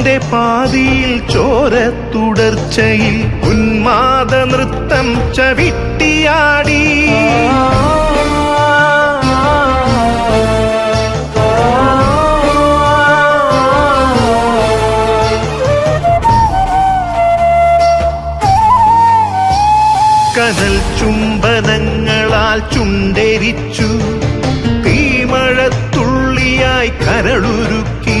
പ്രാണന്റെ പാതിയിൽ ചോര തുടർച്ചയിൽ ഉന്മാദ നൃത്തം ചവിട്ടിയാടി. കനൽ ചുംബനങ്ങളാൽ ചുണ്ടരിച്ചു തീമഴത്തുള്ളിയായി കരളുരുക്കി.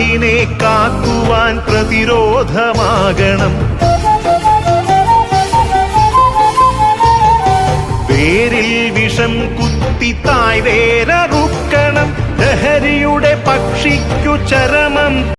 നാടിനെ കാക്കുവാൻ പ്രതിരോധമാകണം. വേരിൽ വിഷം കുത്തി തായ് വേരറുക്കണം. ലഹരിയുടെ പക്ഷിക്കു ചരമം